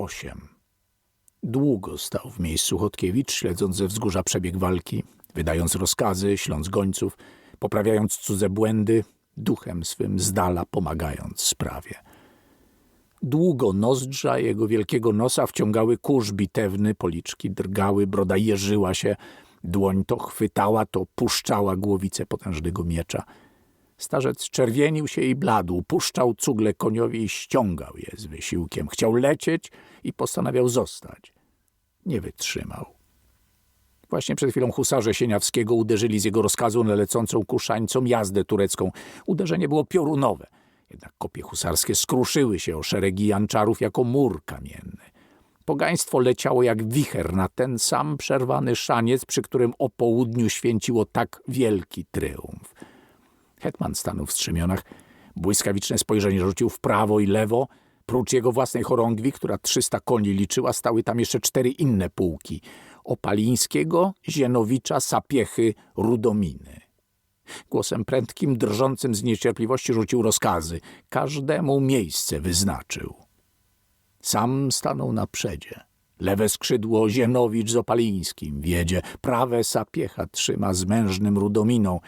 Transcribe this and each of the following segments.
osiem. Długo stał w miejscu Chodkiewicz, śledząc ze wzgórza przebieg walki, wydając rozkazy, śląc gońców, poprawiając cudze błędy, duchem swym z dala pomagając sprawie. Długo nozdrza jego wielkiego nosa wciągały kurz bitewny, policzki drgały, broda jeżyła się, dłoń to chwytała, to puszczała głowicę potężnego miecza. Starzec czerwienił się i bladł, puszczał cugle koniowi i ściągał je z wysiłkiem. Chciał lecieć i postanawiał zostać. Nie wytrzymał. Właśnie przed chwilą husarze Sieniawskiego uderzyli z jego rozkazu na lecącą kuszańcom jazdę turecką. Uderzenie było piorunowe. Jednak kopie husarskie skruszyły się o szeregi janczarów jako mur kamienny. Pogaństwo leciało jak wicher na ten sam przerwany szaniec, przy którym o południu święciło tak wielki tryumf. Hetman stanął w strzemionach. Błyskawiczne spojrzenie rzucił w prawo i lewo. Prócz jego własnej chorągwi, która 300 koni liczyła, stały tam jeszcze cztery inne pułki. Opalińskiego, Zienowicza, Sapiechy, Rudominy. Głosem prędkim, drżącym z niecierpliwości rzucił rozkazy. Każdemu miejsce wyznaczył. Sam stanął na przedzie. Lewe skrzydło Zienowicz z Opalińskim wiedzie, prawe Sapiecha trzyma z mężnym Rudominą,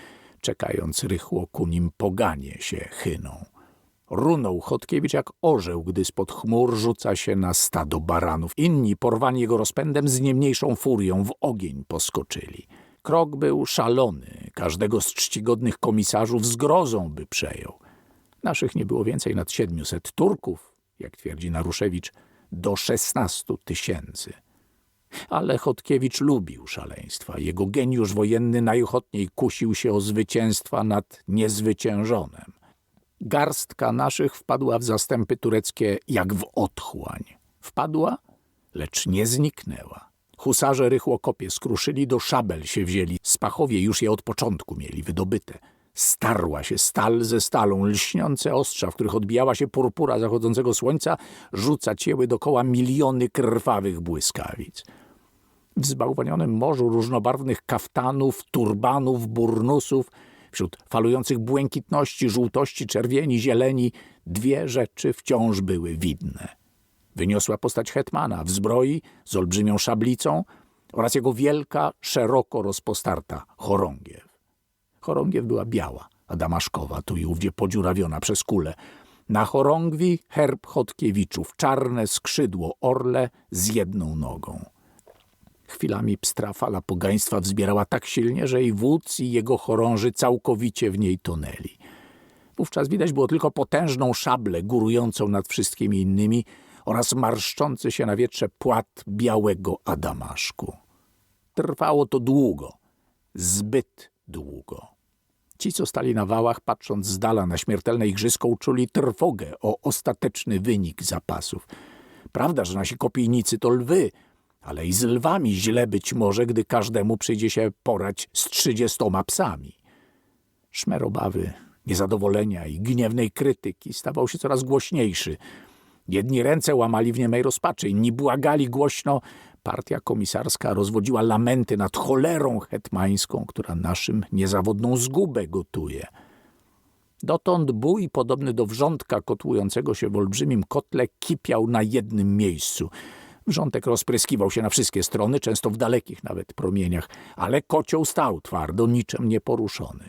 czekając rychło ku nim poganie się chyną. Runął Chodkiewicz jak orzeł, gdy spod chmur rzuca się na stado baranów. Inni, porwani jego rozpędem, z nie mniejszą furią w ogień poskoczyli. Krok był szalony, każdego z czcigodnych komisarzów zgrozą by przejął. Naszych nie było więcej nad siedmiuset Turków, jak twierdzi Naruszewicz, do szesnastu tysięcy. Ale Chodkiewicz lubił szaleństwa. Jego geniusz wojenny najochotniej kusił się o zwycięstwa nad niezwyciężonym. Garstka naszych wpadła w zastępy tureckie jak w otchłań. Wpadła, lecz nie zniknęła. Husarze rychło kopie skruszyli, do szabel się wzięli. Spachowie już je od początku mieli wydobyte. Starła się stal ze stalą, lśniące ostrza, w których odbijała się purpura zachodzącego słońca, rzuca cieły dokoła miliony krwawych błyskawic. W zbałwanionym morzu różnobarwnych kaftanów, turbanów, burnusów, wśród falujących błękitności, żółtości, czerwieni, zieleni, dwie rzeczy wciąż były widne. Wyniosła postać hetmana w zbroi z olbrzymią szablicą oraz jego wielka, szeroko rozpostarta chorągiew. Chorągiew była biała, a damaszkowa, tu i ówdzie podziurawiona przez kulę. Na chorągwi herb Chodkiewiczów, czarne skrzydło orle z jedną nogą. Chwilami pstra fala pogaństwa wzbierała tak silnie, że i wódz i jego chorąży całkowicie w niej tonęli. Wówczas widać było tylko potężną szablę górującą nad wszystkimi innymi oraz marszczący się na wietrze płat białego adamaszku. Trwało to długo, zbyt długo. Ci, co stali na wałach, patrząc z dala na śmiertelne igrzysko, uczuli trwogę o ostateczny wynik zapasów. Prawda, że nasi kopijnicy to lwy, ale i z lwami źle być może, gdy każdemu przyjdzie się porać z trzydziestoma psami. Szmer obawy, niezadowolenia i gniewnej krytyki stawał się coraz głośniejszy. Jedni ręce łamali w niemej rozpaczy, inni błagali głośno. Partia komisarska rozwodziła lamenty nad cholerą hetmańską, która naszym niezawodną zgubę gotuje. Dotąd bój, podobny do wrzątka kotłującego się w olbrzymim kotle, kipiał na jednym miejscu – Wrzątek rozpryskiwał się na wszystkie strony, często w dalekich nawet promieniach, ale kocioł stał twardo, niczym nieporuszony.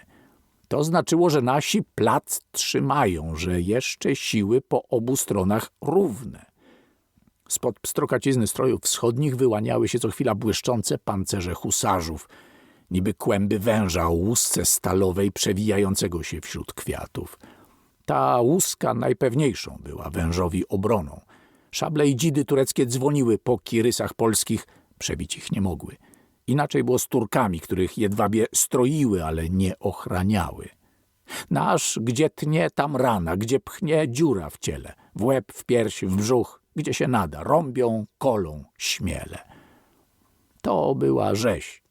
To znaczyło, że nasi plac trzymają, że jeszcze siły po obu stronach równe. Spod pstrokacizny strojów wschodnich wyłaniały się co chwila błyszczące pancerze husarzów, niby kłęby węża o łusce stalowej przewijającego się wśród kwiatów. Ta łuska najpewniejszą była wężowi obroną – Szable i dzidy tureckie dzwoniły po kirysach polskich, przebić ich nie mogły. Inaczej było z Turkami, których jedwabie stroiły, ale nie ochraniały. Nasz, gdzie tnie, tam rana, gdzie pchnie, dziura w ciele, w łeb, w pierś, w brzuch, gdzie się nada, rąbią, kolą, śmiele. To była rzeź,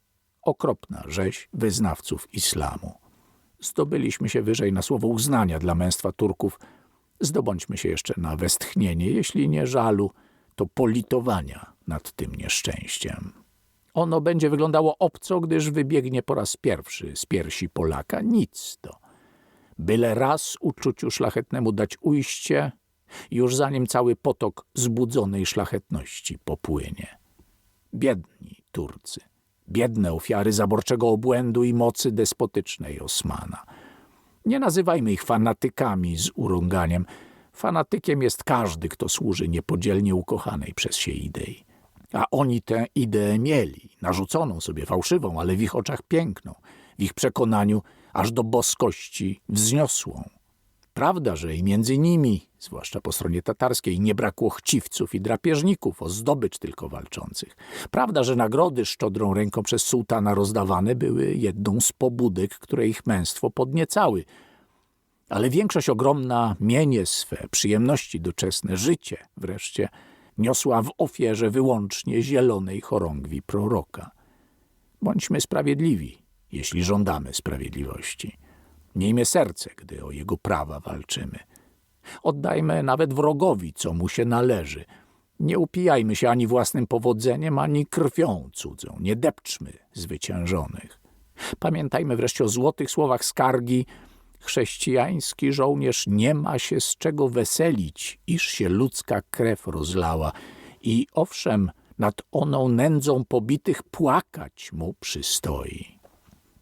okropna rzeź wyznawców islamu. Zdobyliśmy się wyżej na słowo uznania dla męstwa Turków, Zdobądźmy się jeszcze na westchnienie, jeśli nie żalu, to politowania nad tym nieszczęściem. Ono będzie wyglądało obco, gdyż wybiegnie po raz pierwszy z piersi Polaka. Nic to. Byle raz uczuciu szlachetnemu dać ujście, już zanim cały potok zbudzonej szlachetności popłynie. Biedni Turcy, biedne ofiary zaborczego obłędu i mocy despotycznej Osmana. Nie nazywajmy ich fanatykami z urąganiem. Fanatykiem jest każdy, kto służy niepodzielnie ukochanej przez się idei. A oni tę ideę mieli, narzuconą sobie fałszywą, ale w ich oczach piękną, w ich przekonaniu aż do boskości wzniosłą. Prawda, że i między nimi, zwłaszcza po stronie tatarskiej, nie brakło chciwców i drapieżników, o zdobycz tylko walczących. Prawda, że nagrody szczodrą ręką przez sułtana rozdawane były jedną z pobudek, które ich męstwo podniecały. Ale większość ogromna mienie swe, przyjemności doczesne, życie wreszcie, niosła w ofierze wyłącznie zielonej chorągwi proroka. Bądźmy sprawiedliwi, jeśli żądamy sprawiedliwości. Miejmy serce, gdy o jego prawa walczymy. Oddajmy nawet wrogowi, co mu się należy. Nie upijajmy się ani własnym powodzeniem, ani krwią cudzą. Nie depczmy zwyciężonych. Pamiętajmy wreszcie o złotych słowach skargi. Chrześcijański żołnierz nie ma się z czego weselić, iż się ludzka krew rozlała. I owszem, nad oną nędzą pobitych płakać mu przystoi.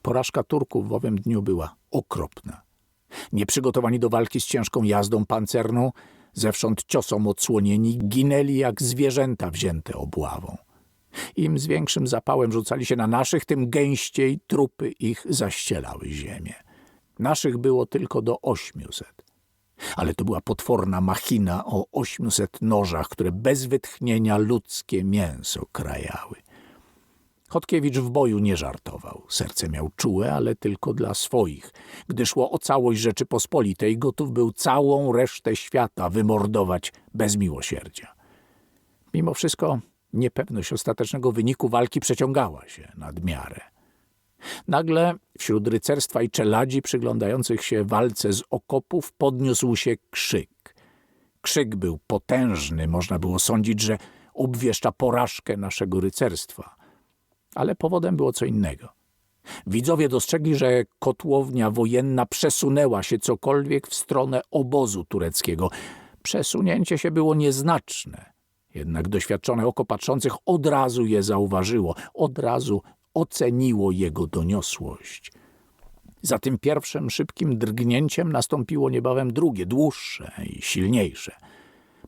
Porażka Turków w owym dniu była okropna. Nieprzygotowani do walki z ciężką jazdą pancerną, zewsząd ciosom odsłonieni, ginęli jak zwierzęta wzięte obławą. Im z większym zapałem rzucali się na naszych, tym gęściej trupy ich zaścielały ziemię. Naszych było tylko do ośmiuset. Ale to była potworna machina o ośmiuset nożach, które bez wytchnienia ludzkie mięso krajały. Chodkiewicz w boju nie żartował. Serce miał czułe, ale tylko dla swoich. Gdy szło o całość Rzeczypospolitej, gotów był całą resztę świata wymordować bez miłosierdzia. Mimo wszystko niepewność ostatecznego wyniku walki przeciągała się nad miarę. Nagle wśród rycerstwa i czeladzi przyglądających się walce z okopów podniósł się krzyk. Krzyk był potężny, można było sądzić, że obwieszcza porażkę naszego rycerstwa – ale powodem było co innego. Widzowie dostrzegli, że kotłownia wojenna przesunęła się cokolwiek w stronę obozu tureckiego. Przesunięcie się było nieznaczne, jednak doświadczone oko patrzących od razu je zauważyło, od razu oceniło jego doniosłość. Za tym pierwszym szybkim drgnięciem nastąpiło niebawem drugie, dłuższe i silniejsze.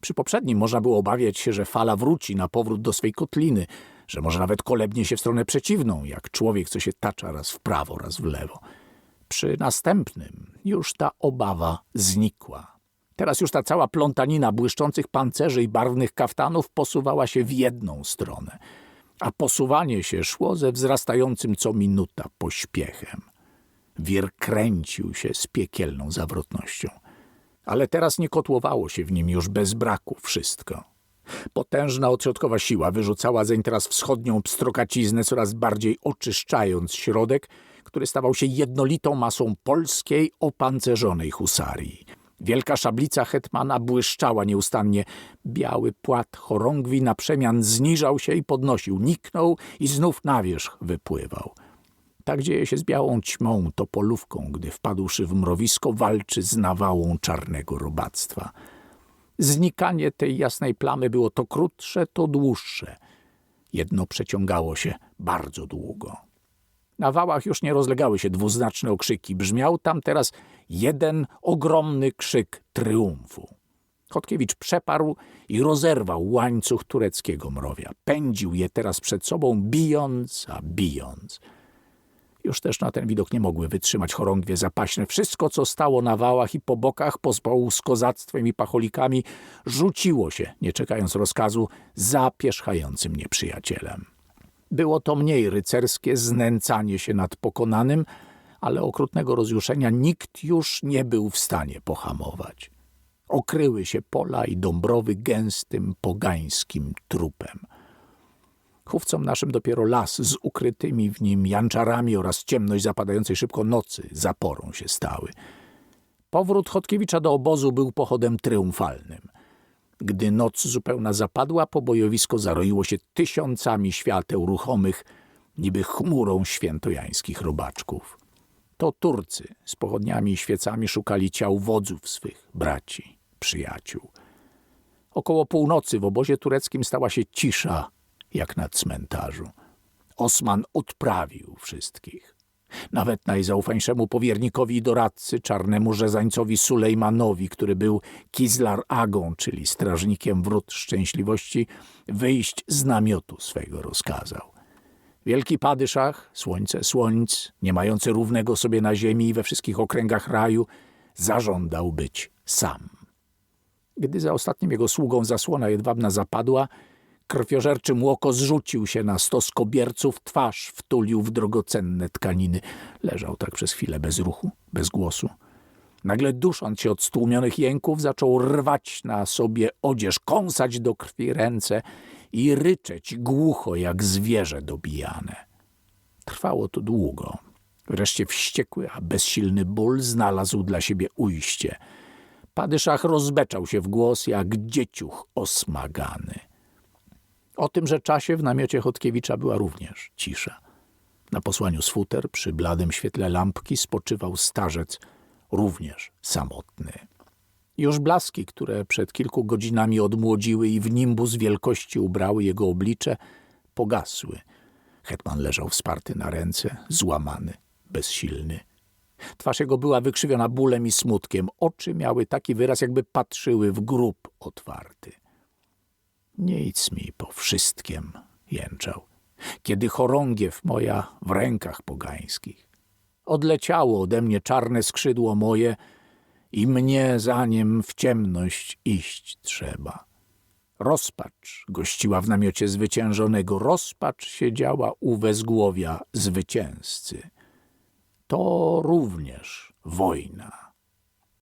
Przy poprzednim można było obawiać się, że fala wróci na powrót do swej kotliny – że może nawet kolebnie się w stronę przeciwną, jak człowiek, co się tacza raz w prawo, raz w lewo. Przy następnym już ta obawa znikła. Teraz już ta cała plątanina błyszczących pancerzy i barwnych kaftanów posuwała się w jedną stronę, a posuwanie się szło ze wzrastającym co minuta pośpiechem. Wir kręcił się z piekielną zawrotnością. Ale teraz nie kotłowało się w nim już bez braku wszystko. Potężna odśrodkowa siła wyrzucała zeń teraz wschodnią pstrokaciznę, coraz bardziej oczyszczając środek, który stawał się jednolitą masą polskiej, opancerzonej husarii. Wielka szablica hetmana błyszczała nieustannie. Biały płat chorągwi na przemian zniżał się i podnosił, niknął i znów na wierzch wypływał. Tak dzieje się z białą ćmą, topolówką, gdy wpadłszy w mrowisko walczy z nawałą czarnego robactwa – Znikanie tej jasnej plamy było to krótsze, to dłuższe. Jedno przeciągało się bardzo długo. Na wałach już nie rozlegały się dwuznaczne okrzyki. Brzmiał tam teraz jeden ogromny krzyk triumfu. Chodkiewicz przeparł i rozerwał łańcuch tureckiego mrowia. Pędził je teraz przed sobą, bijąc, a bijąc. Już też na ten widok nie mogły wytrzymać chorągwie zapaśne. Wszystko, co stało na wałach i po bokach, pospołu z kozactwem i pacholikami, rzuciło się, nie czekając rozkazu, za pierzchającym nieprzyjacielem. Było to mniej rycerskie znęcanie się nad pokonanym, ale okrutnego rozjuszenia nikt już nie był w stanie pohamować. Okryły się pola i dąbrowy gęstym, pogańskim trupem – Chówcom naszym dopiero las z ukrytymi w nim janczarami oraz ciemność zapadającej szybko nocy zaporą się stały. Powrót Chodkiewicza do obozu był pochodem triumfalnym. Gdy noc zupełna zapadła, pobojowisko zaroiło się tysiącami świateł ruchomych, niby chmurą świętojańskich robaczków. To Turcy z pochodniami i świecami szukali ciał wodzów swych, braci, przyjaciół – Około północy w obozie tureckim stała się cisza, jak na cmentarzu. Osman odprawił wszystkich. Nawet najzaufańszemu powiernikowi i doradcy, czarnemu rzezańcowi Sulejmanowi, który był Kizlar Agą, czyli strażnikiem wrót szczęśliwości, wyjść z namiotu swego rozkazał. Wielki padyszach, słońce słońc, nie mający równego sobie na ziemi i we wszystkich okręgach raju, zażądał być sam. Gdy za ostatnim jego sługą zasłona jedwabna zapadła, krwiożerczy młoko zrzucił się na stos kobierców, twarz wtulił w drogocenne tkaniny. Leżał tak przez chwilę bez ruchu, bez głosu. Nagle dusząc się od stłumionych jęków, zaczął rwać na sobie odzież, kąsać do krwi ręce i ryczeć głucho jak zwierzę dobijane. Trwało to długo. Wreszcie wściekły, a bezsilny ból znalazł dla siebie ujście. Padyszach rozbeczał się w głos jak dzieciuch osmagany. O tymże czasie w namiocie Chodkiewicza była również cisza. Na posłaniu z futer przy bladym świetle lampki spoczywał starzec, również samotny. Już blaski, które przed kilku godzinami odmłodziły i w nimbus wielkości ubrały jego oblicze, pogasły. Hetman leżał wsparty na ręce, złamany, bezsilny. Twarz jego była wykrzywiona bólem i smutkiem. Oczy miały taki wyraz, jakby patrzyły w grób otwarty. Idź mi po wszystkim, jęczał, kiedy chorągiew moja w rękach pogańskich. Odleciało ode mnie czarne skrzydło moje i mnie za nim w ciemność iść trzeba. Rozpacz gościła w namiocie zwyciężonego, rozpacz siedziała u wezgłowia zwycięzcy. To również wojna.